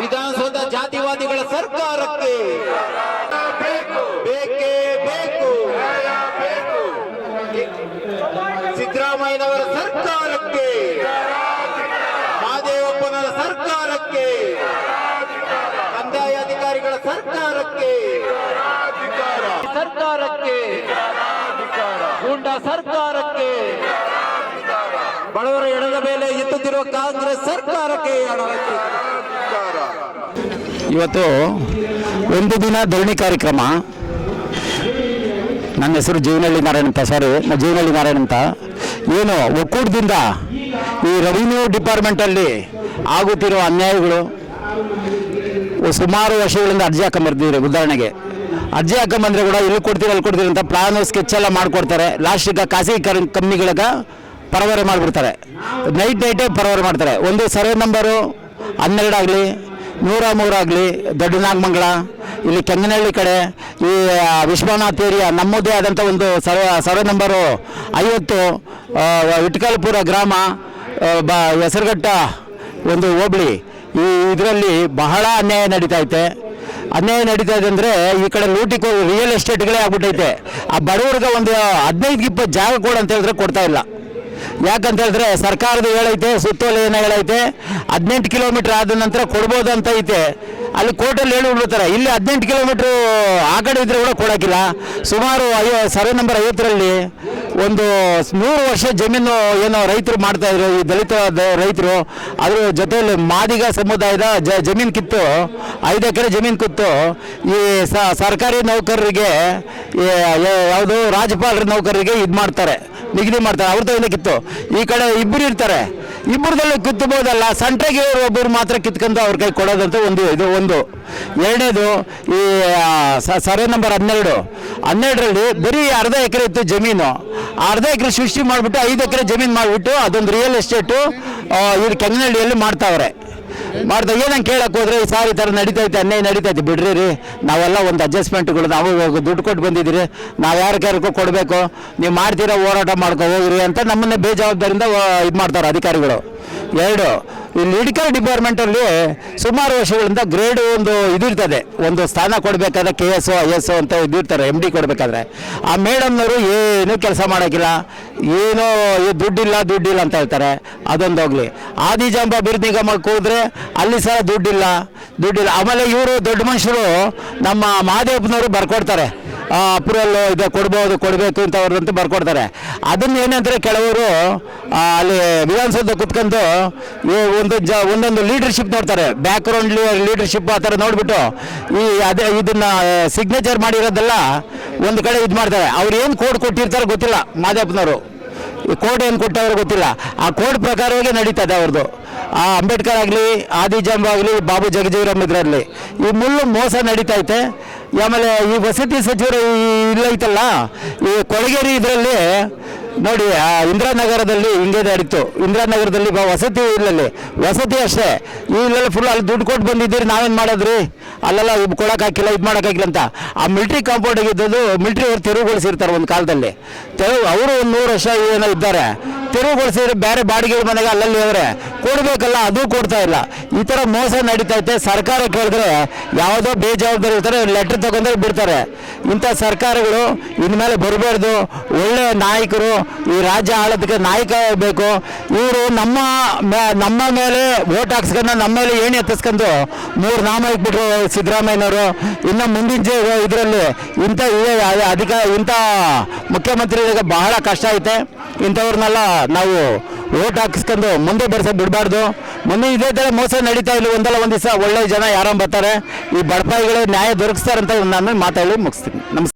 ವಿಧಾನಸೌಧ ಜಾತಿವಾದಿಗಳ ಸರ್ಕಾರಕ್ಕೆ. ಬೇಕೇ ಬೇಕು. ಸಿದ್ದರಾಮಯ್ಯನವರ ಸರ್ಕಾರಕ್ಕೆ. ಮಾದೇವಪ್ಪನವರ ಸರ್ಕಾರಕ್ಕೆ. ಕಂದಾಯ ಅಧಿಕಾರಿಗಳ ಸರ್ಕಾರಕ್ಕೆ. ಸರ್ಕಾರಕ್ಕೆ. ಗೂಂಡಾ ಸರ್ಕಾರಕ್ಕೆ. ಮೇಲೆ ಕಾಂಗ್ರೆಸ್ ಸರ್ಕಾರಕ್ಕೆ ಇವತ್ತು ಒಂದು ದಿನ ಧರಣಿ ಕಾರ್ಯಕ್ರಮ. ನನ್ನ ಹೆಸರು ಜೀವನಹಳ್ಳಿ ನಾರಾಯಣ ಅಂತ ಸಾರಿ ಜೀವನಹಳ್ಳಿ ನಾರಾಯಣ ಅಂತ. ಏನು, ಒಕ್ಕೂಟದಿಂದ ಈ ರೆವಿನ್ಯೂ ಡಿಪಾರ್ಟ್ಮೆಂಟಲ್ಲಿ ಆಗುತ್ತಿರೋ ಅನ್ಯಾಯಗಳು ಸುಮಾರು ವರ್ಷಗಳಿಂದ ಅರ್ಜಿ ಹಾಕೊಂಬರ್ತೀವಿ ಉದಾಹರಣೆಗೆ. ಅರ್ಜಿ ಹಾಕೊಂಬಂದ್ರೆ ಕೂಡ ಇಲ್ಲಿ ಕೊಡ್ತೀರಿ, ಅಲ್ಲಿ ಕೊಡ್ತೀರಿ ಅಂತ ಪ್ಲಾನು ಸ್ಕೆಚ್ ಎಲ್ಲ ಮಾಡಿಕೊಡ್ತಾರೆ. ಲಾಸ್ಟಿಗೆ ಖಾಸಗಿ ಕಂಪ್ನಿಗಳಿಗೆ ಪರವರೆ ಮಾಡಿಬಿಡ್ತಾರೆ. ನೈಟ್ ನೈಟೇ ಪರವರೆ ಮಾಡ್ತಾರೆ. ಒಂದು ಸರ್ವೆ ನಂಬರು ಹನ್ನೆರಡಾಗಲಿ ನೂರ ಮೂರಾಗಲಿ ದೊಡ್ಡ ನಾಗಮಂಗಲ, ಇಲ್ಲಿ ಕೆಂಗನಹಳ್ಳಿ ಕಡೆ, ಈ ವಿಶ್ವನಾಥ್ ಏರಿಯಾ ನಮ್ಮದೇ ಆದಂಥ ಒಂದು ಸರ್ವೆ ಸರ್ವೆ ನಂಬರು ಐವತ್ತು ಇಟ್ಕಲ್ಪುರ ಗ್ರಾಮ ಬ, ಹೆಸರುಘಟ್ಟ ಒಂದು ಹೋಬಳಿ. ಈ ಇದರಲ್ಲಿ ಬಹಳ ಅನ್ಯಾಯ ನಡೀತಾ ಐತೆ. ಅನ್ಯಾಯ ನಡೀತಾ ಇದೆ ಅಂದರೆ ಈ ಕಡೆ ಲೂಟಿ ರಿಯಲ್ ಎಸ್ಟೇಟ್ಗಳೇ ಆಗ್ಬಿಟ್ಟೈತೆ. ಆ ಬಡವರಿಗೆ ಒಂದು ಹದಿನೈದು ಇಪ್ಪತ್ತು ಜಾಗ ಕೊಡು ಅಂತ ಹೇಳಿದ್ರೆ ಕೊಡ್ತಾ ಇಲ್ಲ. ಯಾಕಂತ ಹೇಳಿದ್ರೆ ಸರ್ಕಾರದ ಹೇಳೈತೆ ಸುತ್ತೋಲೆಯನ್ನು ಹೇಳೈತೆ, ಹದಿನೆಂಟು ಕಿಲೋಮೀಟರ್ ಆದ ನಂತರ ಕೊಡ್ಬೋದು ಅಂತ ಐತೆ. ಅಲ್ಲಿ ಕೋರ್ಟಲ್ಲಿ ಹೇಳಿ ಬಿಡ್ತಾರೆ, ಇಲ್ಲಿ ಹದಿನೆಂಟು ಕಿಲೋಮೀಟ್ರ್ ಆ ಕಡೆ ಇದ್ರೆ ಕೂಡ ಕೊಡೋಕ್ಕಿಲ್ಲ. ಸುಮಾರು ಐವ ಸರ್ವೆ ನಂಬರ್ ಐವತ್ತರಲ್ಲಿ ಒಂದು ನೂರು ವರ್ಷ ಜಮೀನು ಏನೋ ರೈತರು ಮಾಡ್ತಾ ಇದ್ರು, ಈ ದಲಿತ ರೈತರು. ಅದ್ರ ಜೊತೆಯಲ್ಲಿ ಮಾದಿಗ ಸಮುದಾಯದ ಜ, ಜಮೀನು ಕಿತ್ತು, ಐದು ಎಕರೆ ಜಮೀನು ಕಿತ್ತು. ಈ ಸರ್ಕಾರಿ ನೌಕರರಿಗೆ ಯಾವುದು ರಾಜ್ಯಪಾಲರ ನೌಕರರಿಗೆ ಇದು ಮಾಡ್ತಾರೆ ನಿಗದಿ ಮಾಡ್ತಾರೆ. ಅವ್ರದ್ದು ಕಿತ್ತು. ಈ ಕಡೆ ಇಬ್ಬರು ಇರ್ತಾರೆ. ಇಬ್ಬರದಲ್ಲೂ ಕಿತ್ತಬೋದಲ್ಲ ಸಂಟ್ರಿಗೆ ಇವರು ಒಬ್ಬರು ಮಾತ್ರ ಕಿತ್ಕೊಂಡು ಅವ್ರ ಕೈ ಕೊಡೋದಂತ ಒಂದು ಇದು, ಒಂದು. ಎರಡನೇದು ಈ ಸರ್ವೆ ನಂಬರ್ ಹನ್ನೆರಡು. ಹನ್ನೆರಡರಲ್ಲಿ ಬರೀ ಅರ್ಧ ಎಕರೆ ಇತ್ತು ಜಮೀನು. ಅರ್ಧ ಎಕರೆ ಸೃಷ್ಟಿ ಮಾಡಿಬಿಟ್ಟು ಐದು ಎಕರೆ ಜಮೀನು ಮಾಡಿಬಿಟ್ಟು ಅದೊಂದು ರಿಯಲ್ ಎಸ್ಟೇಟು ಇಲ್ಲಿ ಕೆಂಗನಹಳ್ಳಿಯಲ್ಲಿ ಮಾಡ್ತಾವ್ರೆ. ಮಾಡ್ತಾ ಏನಂಗೆ ಕೇಳಕ್ಕೆ ಹೋದ್ರೆ ಈ ಸಾರಿ ಥರ ನಡೀತೈತೆ ಅನ್ಯಾಯ ನಡೀತೈತೆ ಬಿಡ್ರಿ ರೀ ನಾವೆಲ್ಲ ಒಂದು ಅಡ್ಜಸ್ಟ್ಮೆಂಟ್ಗಳು ನಾವು ದುಡ್ಡು ಕೊಟ್ಟು ಬಂದಿದ್ದೀರಿ. ನಾವು ಯಾರಿಗಾರಿಗೂ ಕೊಡಬೇಕು? ನೀವು ಮಾಡ್ತೀರಾ ಹೋರಾಟ ಮಾಡ್ಕೊ ಹೋಗ್ರಿ ಅಂತ ನಮ್ಮನ್ನೇ ಬೇಜವಾಬ್ದಾರಿಯಿಂದ ಇದು ಮಾಡ್ತಾರೆ ಅಧಿಕಾರಿಗಳು. ಎರಡು. ಈ ಲಿಡಿಕಲ್ ಡಿಪಾರ್ಟ್ಮೆಂಟಲ್ಲಿ ಸುಮಾರು ವರ್ಷಗಳಿಂದ ಗ್ರೇಡ್ ಒಂದು ಇದಿರ್ತದೆ ಒಂದು ಸ್ಥಾನ ಕೊಡಬೇಕಾದ್ರೆ ಕೆ ಎಸ್ ಐ ಎಸ್ ಅಂತ ಇದಿರ್ತಾರೆ ಎಂ ಡಿ ಕೊಡಬೇಕಾದ್ರೆ. ಆ ಮೇಡಮ್ನವರು ಏನೂ ಕೆಲಸ ಮಾಡೋಕ್ಕಿಲ್ಲ. ಏನೋ ದುಡ್ಡಿಲ್ಲ ದುಡ್ಡಿಲ್ಲ ಅಂತ ಹೇಳ್ತಾರೆ. ಅದೊಂದು ಹೋಗ್ಲಿ. ಆದಿಜಾಂಬ ಬಿರುದು ನಿಗಮಕ್ಕೆ ಹೋದ್ರೆ ಅಲ್ಲಿ ಸಹ ದುಡ್ಡಿಲ್ಲ. ದುಡ್ಡಿಲ್ಲ. ಆಮೇಲೆ ಇವರು ದೊಡ್ಡ ಮನುಷ್ಯರು ನಮ್ಮ ಮಹಾದೇವನವರು ಬರ್ಕೊಡ್ತಾರೆ. ಅಪ್ರೂವಲ್ ಇದು, ಕೊಡ್ಬೋದು, ಕೊಡಬೇಕು ಅಂತ ಅವ್ರದಂತೂ ಬರ್ಕೊಡ್ತಾರೆ. ಅದನ್ನ ಏನಂದ್ರೆ ಕೆಲವರು ಅಲ್ಲಿ ವಿಧಾನಸೌಧ ಕುತ್ಕೊಂಡು ಒಂದು ಜ, ಒಂದೊಂದು ಲೀಡರ್ಶಿಪ್ ನೋಡ್ತಾರೆ. ಬ್ಯಾಕ್ಗ್ರೌಂಡ್ ಲೀಡರ್ಶಿಪ್ ಆ ಥರ ನೋಡಿಬಿಟ್ಟು, ಈ ಅದೇ ಇದನ್ನ ಸಿಗ್ನೇಚರ್ ಮಾಡಿರೋದೆಲ್ಲ ಒಂದು ಕಡೆ ಇದು ಮಾಡ್ತಾರೆ. ಅವ್ರು ಏನು ಕೋಡ್ ಕೊಟ್ಟಿರ್ತಾರೋ ಗೊತ್ತಿಲ್ಲ ಮಾದೇಪ್ಪನವರು. ಈ ಕೋಡ್ ಏನು ಕೊಟ್ಟವ್ರು ಗೊತ್ತಿಲ್ಲ. ಆ ಕೋಡ್ ಪ್ರಕಾರವಾಗಿ ನಡೀತದೆ ಅವ್ರದ್ದು ಆ ಅಂಬೇಡ್ಕರ್ ಆಗಲಿ, ಆದಿಜಾಂಬ ಆಗಲಿ, ಬಾಬು ಜಗಜೀವರಾಮ್ ಇದರಲ್ಲಿ. ಈ ಮುಳ್ಳು ಮೋಸ ನಡೀತೈತೆ ಆಮೇಲೆ ಈ ವಸತಿ ಸಚಿವರು ಇಲ್ಲೈತಲ್ಲ ಈ ಕೊಳಗೇರಿ ಇದರಲ್ಲಿ ನೋಡಿ, ಆ ಇಂದಿರಾನಗರದಲ್ಲಿ ಹಿಂಗೆ ನಡೀತು ಇಂದಿರಾನಗರದಲ್ಲಿ ವಸತಿ ಇಲ್ಲಲ್ಲಿ. ವಸತಿ ಅಷ್ಟೇ. ಇಲ್ಲೆಲ್ಲ ಫುಲ್ ಅಲ್ಲಿ ದುಡ್ಡು ಕೊಟ್ಟು ಬಂದಿದ್ದೀರಿ, ನಾವೇನು ಮಾಡೋದ್ರಿ? ಅಲ್ಲೆಲ್ಲ ಇದು ಕೊಡಕ್ ಹಾಕಿಲ್ಲ, ಇದು ಮಾಡಕ್ ಹಾಕಿಲ್ಲ ಅಂತ. ಆ ಮಿಲ್ಟ್ರಿ ಕಾಂಪೌಂಡ್ ಇದ್ದದ್ದು ಮಿಲ್ಟ್ರಿ ಅವ್ರು ತೆರವುಗೊಳಿಸಿರ್ತಾರೆ ಒಂದು ಕಾಲದಲ್ಲಿ. ತೆರವು, ಅವರು ಒಂದು ನೂರು ವರ್ಷ ಏನೋ ಇದ್ದಾರೆ. ತೆರವುಗೊಳಿಸಿದ್ರೆ ಬೇರೆ ಬಾಡಿಗೆ ಮನೆಗೆ ಅಲ್ಲಲ್ಲಿ ಅವರೇ ಕೊಡಬೇಕಲ್ಲ, ಅದು ಕೊಡ್ತಾ ಇಲ್ಲ. ಈ ಥರ ಮೋಸ ನಡೀತೈತೆ ಸರ್ಕಾರ ಕೇಳಿದ್ರೆ ಯಾವುದೋ ಬೇಜವಾಬ್ದಾರಿ ಇರ್ತಾರೆ ಲೆಟ್ರ್ ತಗೊಂಡ್ರೆ ಬಿಡ್ತಾರೆ. ಇಂಥ ಸರ್ಕಾರಗಳು ಇನ್ಮೇಲೆ ಬರಬಾರ್ದು. ಒಳ್ಳೆ ನಾಯಕರು, ಈ ರಾಜ್ಯ ಆಳೋದಕ್ಕೆ ನಾಯಕ ಬೇಕು ಇವರು ನಮ್ಮ ನಮ್ಮ ಮೇಲೆ ವೋಟ್ ಹಾಕ್ಸ್ಕೊಂಡು, ನಮ್ಮ ಮೇಲೆ ಏಣಿ ಎತ್ತಿಸ್ಕೊಂಡು ಮೂರು ನಾಮ ಇಟ್ಬಿಟ್ರು ಸಿದ್ದರಾಮಯ್ಯನವರು. ಇನ್ನು ಮುಂದಿನ ಇದರಲ್ಲಿ ಇಂಥ ಅಧಿಕ ಇಂಥ ಮುಖ್ಯಮಂತ್ರಿಗಳಿಗೆ ಬಹಳ ಕಷ್ಟ ಐತೆ. ಇಂಥವ್ರನ್ನೆಲ್ಲ ನಾವು ಓಟ್ ಹಾಕಿಸ್ಕೊಂಡು ಮುಂದೆ ಬರ್ಸ ಬಿಡಬಾರ್ದು. ಮುಂದೆ ಇದೇ ಥರ ಮೋಸ ನಡೀತಾ ಇಲ್ಲ ಒಂದಲ್ಲ ಒಂದು ದಿವಸ ಒಳ್ಳೆ ಜನ ಯಾರೋ ಬರ್ತಾರೆ. ಈ ಬಡಪಾಯಿಗಳು ನ್ಯಾಯ ದೊರಕಿಸ್ತಾರಂತ ನಾನು ಮಾತಾಡಿ ಮುಗಿಸ್ತೀನಿ. ನಮಸ್ಕಾರ.